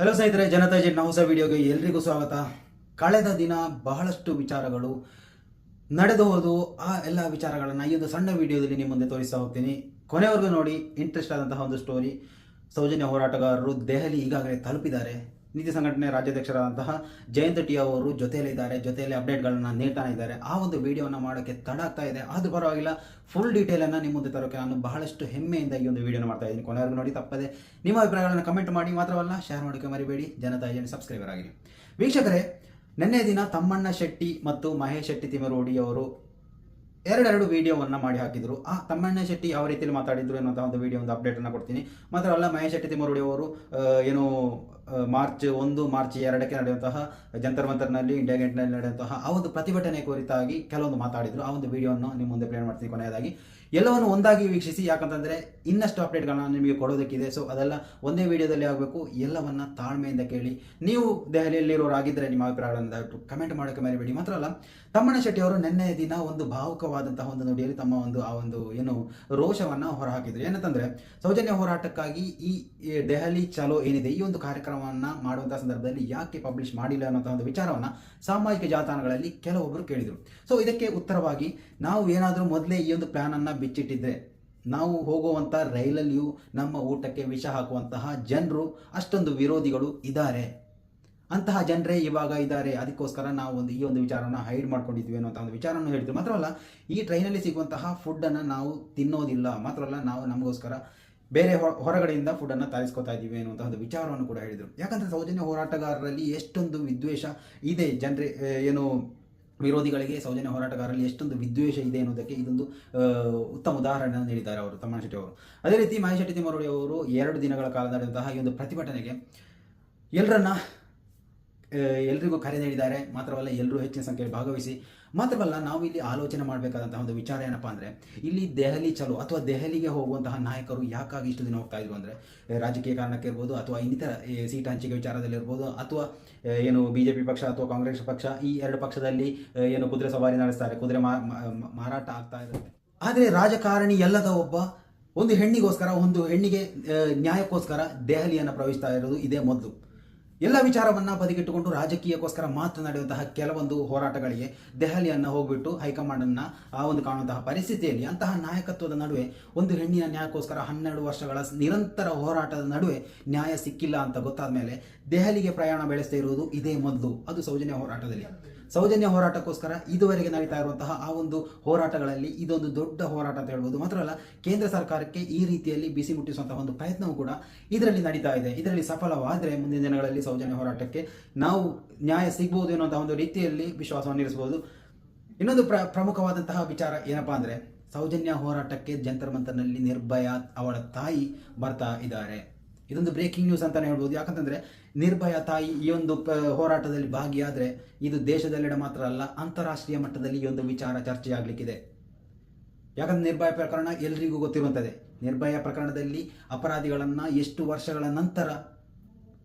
Hello ಸ್ನೇಹಿತರೆ, ಜನತಾ ಜೆಟ್ನ ಹೊಸ ವಿಡಿಯೋಗೆ ಎಲ್ರಿಗೂ ಸ್ವಾಗತ. ಕಳೆದ ದಿನ ಬಹಳಷ್ಟು ವಿಚಾರಗಳು ನಡೆದು ಹೋದು, ಆ ಎಲ್ಲ ವಿಚಾರಗಳನ್ನು ಈ ಒಂದು ಸಣ್ಣ ವಿಡಿಯೋದಲ್ಲಿ ನಿಮ್ಮ ಮುಂದೆ ತೋರಿಸ್ತಾ ಹೋಗ್ತೀನಿ. ಕೊನೆವರೆಗೂ ನೋಡಿ ಇಂಟ್ರೆಸ್ಟ್ ಆದಂತಹ ಒಂದು ಸ್ಟೋರಿ ಸೌಜನ್ಯ ಹೋರಾಟಗಾರರು ದೆಹಲಿ ಈಗಾಗಲೇ ತಲುಪಿದ್ದಾರೆ. ನೀತಿ ಸಂಘಟನೆ ರಾಜ್ಯಾಧ್ಯಕ್ಷರಾದಂತಹ ಜಯಂತ್ ಟಿ ಅವರು ಜೊತೆಯಲ್ಲಿದ್ದಾರೆ ಜೊತೆಯಲ್ಲಿ ಅಪ್ಡೇಟ್ಗಳನ್ನು ನೀಡ್ತಾನೆ ಇದ್ದಾರೆ. ಆ ಒಂದು ವಿಡಿಯೋನ ಮಾಡೋಕ್ಕೆ ತಡ ಆಗ್ತಾ ಇದೆ. ಅದು ಪರವಾಗಿಲ್ಲ ಫುಲ್ ಡೀಟೇಲನ್ನು ನಿಮ್ಮ ಮುಂದೆ ತರೋಕೆ ನಾನು ಬಹಳಷ್ಟು ಹೆಮ್ಮೆಯಿಂದ ಈ ಒಂದು ವಿಡಿಯೋನ ಮಾಡ್ತಾ ಇದ್ದೀನಿ. ಕೊನೆವರೆಗೂ ನೋಡಿ, ತಪ್ಪದೆ ನಿಮ್ಮ ಅಭಿಪ್ರಾಯಗಳನ್ನು ಕಮೆಂಟ್ ಮಾಡಿ ಮಾತ್ರವಲ್ಲ ಶೇರ್ ಮಾಡೋಕ್ಕೆ ಮರಿಬೇಡಿ. ಜನತಾ ಏಜೆಂಟ್ ಸಬ್ಸ್ಕ್ರೈಬರ್ ಆಗಿರಿ. ವೀಕ್ಷಕರೇ, ನಿನ್ನೆ ದಿನ ತಮ್ಮಣ್ಣ ಶೆಟ್ಟಿ ಮತ್ತು ಮಹೇಶ್ ಶೆಟ್ಟಿ ತಿಮರೋಡಿ ಅವರು ಎರಡೆರಡು ವಿಡಿಯೋವನ್ನು ಮಾಡಿ ಹಾಕಿದ್ರು. ಆ, ತಮ್ಮಣ್ಣ ಶೆಟ್ಟಿ ಯಾವ ರೀತಿಯಲ್ಲಿ ಮಾತಾಡಿದ್ರು ಅನ್ನೋಂಥ ಒಂದು ವಿಡಿಯೋ ಒಂದು ಅಪ್ಡೇಟ್ ಅನ್ನು ಕೊಡ್ತೀನಿ. ಮಾತ್ರ ಅಲ್ಲ, ಮಹೇಶ್ ಶೆಟ್ಟಿ ತಿಮ್ಮರುಡಿ ಅವರು ಏನು ಮಾರ್ಚ್ ಒಂದು, ಮಾರ್ಚ್ ಎರಡಕ್ಕೆ ನಡೆಯುವಂತಹ ಜಂತರ್ ಮಂತರ್ನಲ್ಲಿ ಇಂಡಿಯಾ ಗೇಟ್ನಲ್ಲಿ ನಡೆಯುವಂತಹ ಆ ಒಂದು ಪ್ರತಿಭಟನೆ ಕುರಿತಾಗಿ ಕೆಲವೊಂದು ಮಾತಾಡಿದ್ರು. ಆ ಒಂದು ವಿಡಿಯೋವನ್ನು ನಿಮ್ಮ ಮುಂದೆ ಪ್ಲೇ ಮಾಡ್ತೀನಿ ಕೊನೆಯದಾಗಿ. ಎಲ್ಲವನ್ನು ಒಂದಾಗಿ ವೀಕ್ಷಿಸಿ, ಯಾಕಂತಂದ್ರೆ ಇನ್ನಷ್ಟು ಅಪ್ಡೇಟ್ಗಳನ್ನ ನಿಮಗೆ ಕೊಡೋದಕ್ಕಿದೆ. ಸೊ ಅದೆಲ್ಲ ಒಂದೇ ವಿಡಿಯೋದಲ್ಲಿ ಆಗಬೇಕು. ಎಲ್ಲವನ್ನ ತಾಳ್ಮೆಯಿಂದ ಕೇಳಿ. ನೀವು ದೆಹಲಿಯಲ್ಲಿರೋರಾಗಿದ್ದರೆ ನಿಮ್ಮ ಅಭಿಪ್ರಾಯಗಳನ್ನು ದಯವಿಟ್ಟು ಕಮೆಂಟ್ ಮಾಡೋಕ್ಕೆ ಮರಿಬೇಡಿ. ಮಾತ್ರ ಅಲ್ಲ, ತಮ್ಮಣ್ಣ ಶೆಟ್ಟಿ ಅವರು ನಿನ್ನೆ ದಿನ ಒಂದು ಭಾವುಕವಾದಂತಹ ಒಂದು ನುಡಿಯಲ್ಲಿ ತಮ್ಮ ಒಂದು, ಆ ಒಂದು, ಏನು, ರೋಷವನ್ನು ಹೊರಹಾಕಿದ್ರು. ಏನಂತಂದ್ರೆ, ಸೌಜನ್ಯ ಹೋರಾಟಕ್ಕಾಗಿ ಈ ದೆಹಲಿ ಚಲೋ ಏನಿದೆ, ಈ ಒಂದು ಕಾರ್ಯಕ್ರಮವನ್ನು ಮಾಡುವಂತಹ ಸಂದರ್ಭದಲ್ಲಿ ಯಾಕೆ ಪಬ್ಲಿಷ್ ಮಾಡಿಲ್ಲ ಅನ್ನೋಂಥ ಒಂದು ವಿಚಾರವನ್ನು ಸಾಮಾಜಿಕ ಜಾಲತಾಣಗಳಲ್ಲಿ ಕೆಲವೊಬ್ಬರು ಕೇಳಿದರು. ಸೊ ಇದಕ್ಕೆ ಉತ್ತರವಾಗಿ, ನಾವು ಏನಾದರೂ ಮೊದಲೇ ಈ ಒಂದು ಪ್ಲ್ಯಾನನ್ನು ಬಿಚ್ಚಿಟ್ಟಿದ್ದರೆ ನಾವು ಹೋಗುವಂಥ ರೈಲಲ್ಲಿಯೂ ನಮ್ಮ ಊಟಕ್ಕೆ ವಿಷ ಹಾಕುವಂತಹ ಜನರು ಅಷ್ಟೊಂದು ವಿರೋಧಿಗಳು ಇದ್ದಾರೆ. ಅಂತಹ ಜನರೇ ಇವಾಗ ಇದ್ದಾರೆ. ಅದಕ್ಕೋಸ್ಕರ ನಾವು ಒಂದು ಈ ಒಂದು ವಿಚಾರವನ್ನು ಹೈಡ್ ಮಾಡ್ಕೊಂಡಿದ್ವಿ ಅನ್ನೋಂಥ ಒಂದು ವಿಚಾರವನ್ನು ಹೇಳಿದ್ರು ಮಾತ್ರವಲ್ಲ, ಈ ಟ್ರೈನಲ್ಲಿ ಸಿಗುವಂತಹ ಫುಡ್ಡನ್ನು ನಾವು ತಿನ್ನೋದಿಲ್ಲ. ಮಾತ್ರವಲ್ಲ, ನಾವು ನಮಗೋಸ್ಕರ ಬೇರೆ ಹೊರಗಡೆಯಿಂದ ಫುಡ್ಡನ್ನು ತರಿಸ್ಕೊತಾ ಇದ್ದೀವಿ ಅನ್ನುವಂಥ ಒಂದು ವಿಚಾರವನ್ನು ಕೂಡ ಹೇಳಿದರು. ಯಾಕಂದರೆ ಸೌಜನ್ಯ ಹೋರಾಟಗಾರರಲ್ಲಿ ಎಷ್ಟೊಂದು ವಿದ್ವೇಷ ಇದೆ. ಜನರೇ, ಏನು ವಿರೋಧಿಗಳಿಗೆ ಸೌಜನ್ಯ ಹೋರಾಟಗಾರರಲ್ಲಿ ಎಷ್ಟೊಂದು ವಿದ್ವೇಷ ಇದೆ ಅನ್ನೋದಕ್ಕೆ ಇದೊಂದು ಉತ್ತಮ ಉದಾಹರಣೆಯನ್ನು ನೀಡಿದ್ದಾರೆ ಅವರು, ತಮ್ಮಣ್ಣ ಶೆಟ್ಟಿ ಅವರು. ಅದೇ ರೀತಿ ಮಹೇಶ್ ಶೆಟ್ಟಿ ತಿಮ್ಮರೋಡಿ ಅವರು ಎರಡು ದಿನಗಳ ಕಾಲ ನಡೆದಂತಹ ಈ ಒಂದು ಪ್ರತಿಭಟನೆಗೆ ಎಲ್ಲರನ್ನ ಎಲ್ರಿಗೂ ಕರೆ ನೀಡಿದ್ದಾರೆ. ಮಾತ್ರವಲ್ಲ ಎಲ್ಲರೂ ಹೆಚ್ಚಿನ ಸಂಖ್ಯೆಯಲ್ಲಿ ಭಾಗವಹಿಸಿ. ಮಾತ್ರವಲ್ಲ, ನಾವು ಇಲ್ಲಿ ಆಲೋಚನೆ ಮಾಡಬೇಕಾದಂತಹ ಒಂದು ವಿಚಾರ ಏನಪ್ಪ ಅಂದರೆ, ಇಲ್ಲಿ ದೆಹಲಿ ಚಲೋ ಅಥವಾ ದೆಹಲಿಗೆ ಹೋಗುವಂತಹ ನಾಯಕರು ಯಾಕಾಗಿ ಇಷ್ಟು ದಿನ ಹೋಗ್ತಾ ಇದ್ರು ಅಂದರೆ ರಾಜಕೀಯ ಕಾರಣಕ್ಕೆ ಇರ್ಬೋದು ಅಥವಾ ಇನ್ನಿತರ ಸೀಟ್ ಹಂಚಿಕೆ ವಿಚಾರದಲ್ಲಿ ಇರ್ಬೋದು ಅಥವಾ ಏನು ಬಿ ಜೆ ಪಿ ಪಕ್ಷ ಅಥವಾ ಕಾಂಗ್ರೆಸ್ ಪಕ್ಷ, ಈ ಎರಡು ಪಕ್ಷದಲ್ಲಿ ಏನು ಕುದುರೆ ಸವಾರಿ ನಡೆಸ್ತಾರೆ. ಕುದುರೆ ಮಾರಾಟ ಆಗ್ತಾ ಇರುತ್ತೆ ಆದರೆ ರಾಜಕಾರಣಿ ಎಲ್ಲದ ಒಬ್ಬ, ಒಂದು ಹೆಣ್ಣಿಗೋಸ್ಕರ, ಒಂದು ಹೆಣ್ಣಿಗೆ ನ್ಯಾಯಕ್ಕೋಸ್ಕರ ದೆಹಲಿಯನ್ನು ಪ್ರವೇಶಿಸ್ತಾ ಇರೋದು ಇದೇ ಮೊದಲು. ಎಲ್ಲ ವಿಚಾರವನ್ನು ಬದಿಗಿಟ್ಟುಕೊಂಡು ರಾಜಕೀಯಕ್ಕೋಸ್ಕರ ಮಾತನಾಡುವಂತಹ ಕೆಲವೊಂದು ಹೋರಾಟಗಳಿಗೆ ದೆಹಲಿಯನ್ನು ಹೋಗ್ಬಿಟ್ಟು ಹೈಕಮಾಂಡನ್ನು ಆ ಒಂದು ಕಾಣುವಂತಹ ಪರಿಸ್ಥಿತಿಯಲ್ಲಿ ಅಂತಹ ನಾಯಕತ್ವದ ನಡುವೆ ಒಂದು ಹೆಣ್ಣಿನ ನ್ಯಾಯಕ್ಕೋಸ್ಕರ ಹನ್ನೆರಡು ವರ್ಷಗಳ ನಿರಂತರ ಹೋರಾಟದ ನಡುವೆ ನ್ಯಾಯ ಸಿಕ್ಕಿಲ್ಲ ಅಂತ ಗೊತ್ತಾದ ಮೇಲೆ ದೆಹಲಿಗೆ ಪ್ರಯಾಣ ಬೆಳೆಸ್ತಾ ಇರುವುದು ಇದೇ ಮೊದಲು. ಅದು ಸೌಜನ್ಯ ಹೋರಾಟದಲ್ಲಿ. ಸೌಜನ್ಯ ಹೋರಾಟಕ್ಕೋಸ್ಕರ ಇದುವರೆಗೆ ನಡೀತಾ ಇರುವಂತಹ ಆ ಒಂದು ಹೋರಾಟಗಳಲ್ಲಿ ಇದೊಂದು ದೊಡ್ಡ ಹೋರಾಟ ಅಂತ ಹೇಳ್ಬೋದು. ಮಾತ್ರ ಅಲ್ಲ, ಕೇಂದ್ರ ಸರ್ಕಾರಕ್ಕೆ ಈ ರೀತಿಯಲ್ಲಿ ಬಿಸಿ ಮುಟ್ಟಿಸುವಂತಹ ಒಂದು ಪ್ರಯತ್ನವೂ ಕೂಡ ಇದರಲ್ಲಿ ನಡೀತಾ ಇದೆ. ಇದರಲ್ಲಿ ಸಫಲವಾದರೆ ಮುಂದಿನ ದಿನಗಳಲ್ಲಿ ಸೌಜನ್ಯ ಹೋರಾಟಕ್ಕೆ ನಾವು ನ್ಯಾಯ ಸಿಗ್ಬೋದು ಎನ್ನುವಂತಹ ಒಂದು ರೀತಿಯಲ್ಲಿ ವಿಶ್ವಾಸವನ್ನು ಇರಿಸಬಹುದು. ಇನ್ನೊಂದು ಪ್ರ, ಪ್ರಮುಖವಾದಂತಹ ವಿಚಾರ ಏನಪ್ಪಾ ಅಂದರೆ, ಸೌಜನ್ಯ ಹೋರಾಟಕ್ಕೆ ಜಂತರ್ ಮಂತರ್ನಲ್ಲಿ ನಿರ್ಭಯ ಅವಳ ತಾಯಿ ಬರ್ತಾ ಇದ್ದಾರೆ. ಇದೊಂದು ಬ್ರೇಕಿಂಗ್ ನ್ಯೂಸ್ ಅಂತಲೇ ಹೇಳ್ಬೋದು. ಯಾಕಂತಂದರೆ, ನಿರ್ಭಯ ತಾಯಿ ಈ ಒಂದು ಹೋರಾಟದಲ್ಲಿ ಭಾಗಿಯಾದರೆ ಇದು ದೇಶದಲ್ಲೆಡೆ ಮಾತ್ರ ಅಲ್ಲ, ಅಂತಾರಾಷ್ಟ್ರೀಯ ಮಟ್ಟದಲ್ಲಿ ಈ ಒಂದು ವಿಚಾರ ಚರ್ಚೆಯಾಗಲಿಕ್ಕಿದೆ. ಯಾಕಂದ್ರೆ ನಿರ್ಭಯ ಪ್ರಕರಣ ಎಲ್ರಿಗೂ ಗೊತ್ತಿರುವಂಥದ್ದೇ ನಿರ್ಭಯ ಪ್ರಕರಣದಲ್ಲಿ ಅಪರಾಧಿಗಳನ್ನು ಎಷ್ಟು ವರ್ಷಗಳ ನಂತರ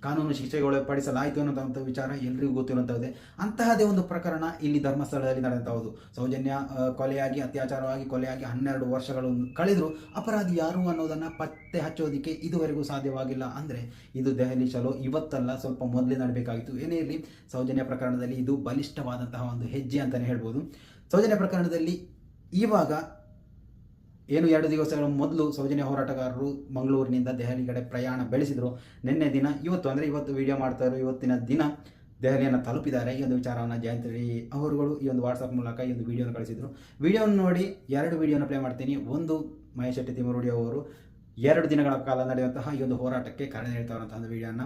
ಕಾನೂನು ಶಿಕ್ಷೆಗೆ ಒಳಪಡಿಸಲಾಯಿತು ಅನ್ನೋಂಥ ವಿಚಾರ ಎಲ್ರಿಗೂ ಗೊತ್ತಿರುವಂಥದ್ದೇ ಅಂತಹದೇ ಒಂದು ಪ್ರಕರಣ ಇಲ್ಲಿ ಧರ್ಮಸ್ಥಳದಲ್ಲಿ ನಡೆದಂಥದ್ದು ಸೌಜನ್ಯ ಕೊಲೆಯಾಗಿ, ಅತ್ಯಾಚಾರವಾಗಿ ಕೊಲೆಯಾಗಿ ಹನ್ನೆರಡು ವರ್ಷಗಳು ಕಳೆದರು ಅಪರಾಧಿ ಯಾರು ಅನ್ನೋದನ್ನು ಪತ್ತೆ ಹಚ್ಚೋದಕ್ಕೆ ಇದುವರೆಗೂ ಸಾಧ್ಯವಾಗಿಲ್ಲ. ಅಂದರೆ ಇದು ದೆಹಲಿ ಚಲೋ, ಇವತ್ತಲ್ಲ ಸ್ವಲ್ಪ ಮೊದಲೇ ನಡಬೇಕಾಗಿತ್ತು. ಏನೇ ಇರಲಿ, ಸೌಜನ್ಯ ಪ್ರಕರಣದಲ್ಲಿ ಇದು ಬಲಿಷ್ಠವಾದಂತಹ ಒಂದು ಹೆಜ್ಜೆ ಅಂತಲೇ ಹೇಳ್ಬೋದು. ಸೌಜನ್ಯ ಪ್ರಕರಣದಲ್ಲಿ ಇವಾಗ ಏನು ಎರಡು ದಿವಸಗಳ ಮೊದಲು ಸೌಜನ್ಯ ಹೋರಾಟಗಾರರು ಮಂಗಳೂರಿನಿಂದ ದೆಹಲಿ ಕಡೆ ಪ್ರಯಾಣ ಬೆಳೆಸಿದರು. ನಿನ್ನೆ ದಿನ ಇವತ್ತು ಅಂದರೆ ಇವತ್ತು ವಿಡಿಯೋ ಮಾಡ್ತಾ ಇರೋ ಇವತ್ತಿನ ದಿನ ದೆಹಲಿಯನ್ನು ತಲುಪಿದ್ದಾರೆ. ಈ ಒಂದು ವಿಚಾರವನ್ನು ಜಯಂತ್ ಅವರುಗಳು ಈ ಒಂದು ವಾಟ್ಸಪ್ ಮೂಲಕ ಈ ಒಂದು ವಿಡಿಯೋನ ಕಳಿಸಿದರು. ವಿಡಿಯೋನ ನೋಡಿ ಎರಡು ವಿಡಿಯೋನ ಪ್ಲೇ ಮಾಡ್ತೀನಿ. ಒಂದು ಮಹೇಶ್ ಶೆಟ್ಟಿ ತಿಮ್ಮರುಡಿ ಅವರು ಎರಡು ದಿನಗಳ ಕಾಲ ನಡೆಯುವಂತಹ ಈ ಒಂದು ಹೋರಾಟಕ್ಕೆ ಕರೆ ನೀಡ್ತಾರಂತಹ ಒಂದು ವಿಡಿಯೋನ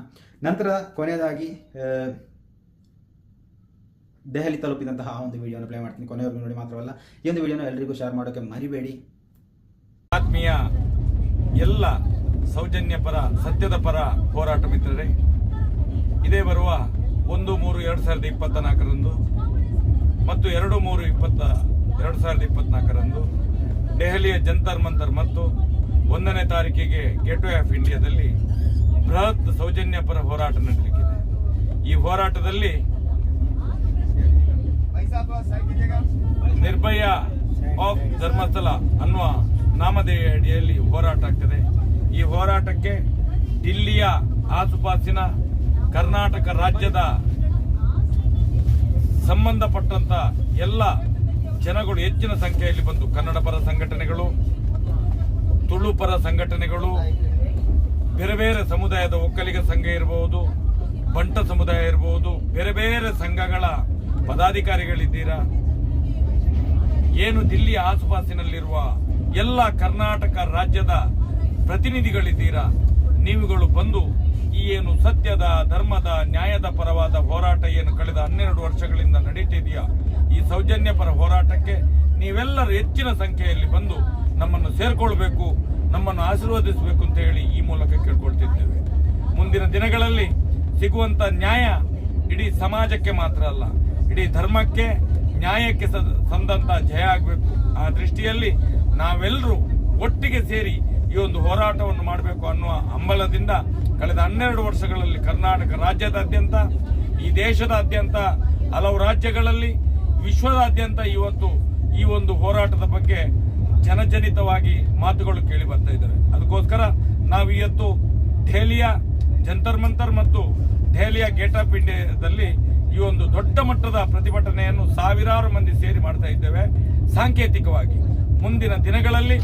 ನಂತರ ಕೊನೆಯದಾಗಿ ದೆಹಲಿ ತಲುಪಿದಂತಹ ಒಂದು ವಿಡಿಯೋನ ಪ್ಲೇ ಮಾಡ್ತೀನಿ. ಕೊನೆಯವರೆಗೂ ನೋಡಿ ಮಾತ್ರವಲ್ಲ. ಈ ಒಂದು ವಿಡಿಯೋನ ಎಲ್ಲರಿಗೂ ಶೇರ್ ಮಾಡೋಕ್ಕೆ ಮರಿಬೇಡಿ. ಆತ್ಮೀಯ ಎಲ್ಲ ಸೌಜನ್ಯ ಪರ ಸತ್ಯದ ಪರ ಹೋರಾಟ ಮಿತ್ರರೇ ಇದೇ ಬರುವ ಒಂದು ಮೂರು ಎರಡು ಸಾವಿರದ ಇಪ್ಪತ್ತ ನಾಲ್ಕರಂದು ಮತ್ತು ಎರಡು ಮೂರು ಇಪ್ಪತ್ತ ಎರಡು ಸಾವಿರದ ಇಪ್ಪತ್ನಾಲ್ಕರಂದು ದೆಹಲಿಯ ಜಂತರ್ ಮಂತರ್ ಮತ್ತು ಒಂದನೇ ತಾರೀಕಿಗೆ ಗೇಟ್ವೇ ಆಫ್ ಇಂಡಿಯಾದಲ್ಲಿ ಬೃಹತ್ ಸೌಜನ್ಯ ಪರ ಹೋರಾಟ ನಡೆಯಲಿಕ್ಕಿದೆ ಈ ಹೋರಾಟದಲ್ಲಿ ನಿರ್ಭಯ ಆಫ್ ಧರ್ಮಸ್ಥಳ ಅನ್ನುವ ನಾಮಧೇಯ ಅಡಿಯಲ್ಲಿ ಹೋರಾಟ ಆಗ್ತದೆ. ಈ ಹೋರಾಟಕ್ಕೆ ದಿಲ್ಲಿಯ ಆಸುಪಾಸಿನ ಕರ್ನಾಟಕ ರಾಜ್ಯದ ಸಂಬಂಧಪಟ್ಟಂತ ಎಲ್ಲ ಜನಗಳು ಹೆಚ್ಚಿನ ಸಂಖ್ಯೆಯಲ್ಲಿ ಬಂದು ಕನ್ನಡ ಪರ ಸಂಘಟನೆಗಳು, ತುಳು ಪರ ಸಂಘಟನೆಗಳು, ಬೇರೆ ಬೇರೆ ಸಮುದಾಯದ ಒಕ್ಕಲಿಗ ಸಂಘ ಇರಬಹುದು ಬಂಟ ಸಮುದಾಯ ಇರಬಹುದು ಬೇರೆ ಬೇರೆ ಸಂಘಗಳ ಪದಾಧಿಕಾರಿಗಳಿದ್ದೀರಾ? ಏನು ದಿಲ್ಲಿ ಆಸುಪಾಸಿನಲ್ಲಿರುವ ಎಲ್ಲ ಕರ್ನಾಟಕ ರಾಜ್ಯದ ಪ್ರತಿನಿಧಿಗಳಿದ್ದೀರಾ? ನೀವುಗಳು ಬಂದು ಈ ಏನು ಸತ್ಯದ, ಧರ್ಮದ, ನ್ಯಾಯದ ಪರವಾದ ಹೋರಾಟ ಏನು ಕಳೆದ ಹನ್ನೆರಡು ವರ್ಷಗಳಿಂದ ನಡೀತಿದೆಯಾ? ಈ ಸೌಜನ್ಯ ಪರ ಹೋರಾಟಕ್ಕೆ ನೀವೆಲ್ಲರೂ ಹೆಚ್ಚಿನ ಸಂಖ್ಯೆಯಲ್ಲಿ ಬಂದು ನಮ್ಮನ್ನು ಸೇರ್ಕೊಳ್ಬೇಕು, ನಮ್ಮನ್ನು ಆಶೀರ್ವದಿಸಬೇಕು ಅಂತ ಹೇಳಿ ಈ ಮೂಲಕ ಕೇಳ್ಕೊಳ್ತಿದ್ದೇವೆ. ಮುಂದಿನ ದಿನಗಳಲ್ಲಿ ಸಿಗುವಂತ ನ್ಯಾಯ ಇಡೀ ಸಮಾಜಕ್ಕೆ ಮಾತ್ರ ಅಲ್ಲ, ಇಡೀ ಧರ್ಮಕ್ಕೆ, ನ್ಯಾಯಕ್ಕೆ ಸಂದಂತ ಜಯ ಆಗಬೇಕು. ಆ ದೃಷ್ಟಿಯಲ್ಲಿ ನಾವೆಲ್ಲರೂ ಒಟ್ಟಿಗೆ ಸೇರಿ ಈ ಒಂದು ಹೋರಾಟವನ್ನು ಮಾಡಬೇಕು ಅನ್ನುವ ಹಂಬಲದಿಂದ ಕಳೆದ ಹನ್ನೆರಡು ವರ್ಷಗಳಲ್ಲಿ ಕರ್ನಾಟಕ ರಾಜ್ಯದಾದ್ಯಂತ, ಈ ದೇಶದಾದ್ಯಂತ, ಹಲವು ರಾಜ್ಯಗಳಲ್ಲಿ, ವಿಶ್ವದಾದ್ಯಂತ ಇವತ್ತು ಈ ಒಂದು ಹೋರಾಟದ ಬಗ್ಗೆ ಜನಜನಿತವಾಗಿ ಮಾತುಗಳು ಕೇಳಿ ಬರ್ತಾ ಇದ್ದಾವೆ. ಅದಕ್ಕೋಸ್ಕರ ನಾವು ಇವತ್ತು ದೆಹಲಿಯ ಜಂತರ್ ಮಂತರ್ ಮತ್ತು ದೆಹಲಿಯ ಗೇಟ್ ಆಫ್ ಇಂಡಿಯಾದಲ್ಲಿ ಈ ಒಂದು ದೊಡ್ಡ ಮಟ್ಟದ ಪ್ರತಿಭಟನೆಯನ್ನು ಸಾವಿರಾರು ಮಂದಿ ಸೇರಿ ಮಾಡ್ತಾ ಇದ್ದೇವೆ. ಸಾಂಕೇತಿಕವಾಗಿ. ಮುಂದಿನ ದಿನಗಳಲ್ಲಿ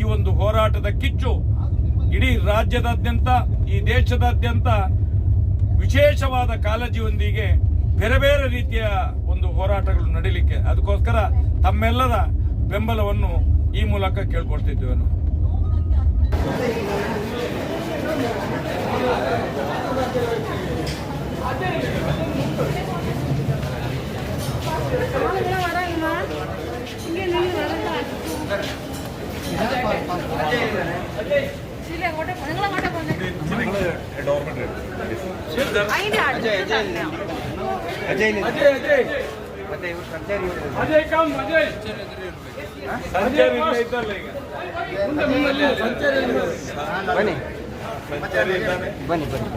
ಈ ಒಂದು ಹೋರಾಟದ ಕಿಚ್ಚು ಇಡೀ ರಾಜ್ಯದಾದ್ಯಂತ, ಈ ದೇಶದಾದ್ಯಂತ ವಿಶೇಷವಾದ ಕಾಳಜಿಯೊಂದಿಗೆ ಬೇರೆ ಬೇರೆ ರೀತಿಯ ಒಂದು ಹೋರಾಟಗಳು ನಡೀಲಿಕ್ಕೆ. ಅದಕ್ಕೋಸ್ಕರ ತಮ್ಮೆಲ್ಲರ ಬೆಂಬಲವನ್ನು ಈ ಮೂಲಕ ಕೇಳ್ಕೊಳ್ತಿದ್ದೇವೆ ಐದು ಆಡು ಅಜಯ್ ಅಜಯ್ ಅಜಯ್ ಕಮ್ ಅಜಯ್ ಸಂಚಾರಿ ಇಲ್ಲ ಇದ್ದಲ್ಲ ಈಗ ಬನ್ನಿ ಸಂಚಾರಿ ಇದ್ದಾನೆ ಬನ್ನಿ ಬನ್ನಿ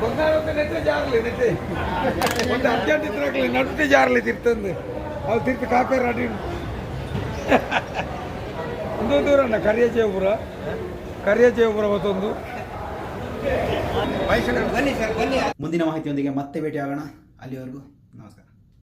ಬಂಗಾರದ ನೆಟ್ಟೆ ಜಾರ್ಲಿ ನೆಟ್ಟೆ ಒಂದು ಅರ್ಜೆಂಟ್ ಇದ್ರಾಗ್ಲಿ ನಡುತ್ತೆ ಜಾರ್ಲಿ ತಿರ್ತಂದು ಅವ್ರು ತಿರ್ತು ಕಾಪೆ ರಾಡಿ ಒಂದು ದೂರಣ್ಣ ಕರಿಯಜೇಪುರ ಕರಿಯಜೇಪುರ ಮತ್ತೊಂದು ಬನ್ನಿ ಸರ್ ಬನ್ನಿ ಮುಂದಿನ ಮಾಹಿತಿಯೊಂದಿಗೆ ಮತ್ತೆ ಭೇಟಿ ಆಗೋಣ ಅಲ್ಲಿವರೆಗೂ ನಮಸ್ಕಾರ.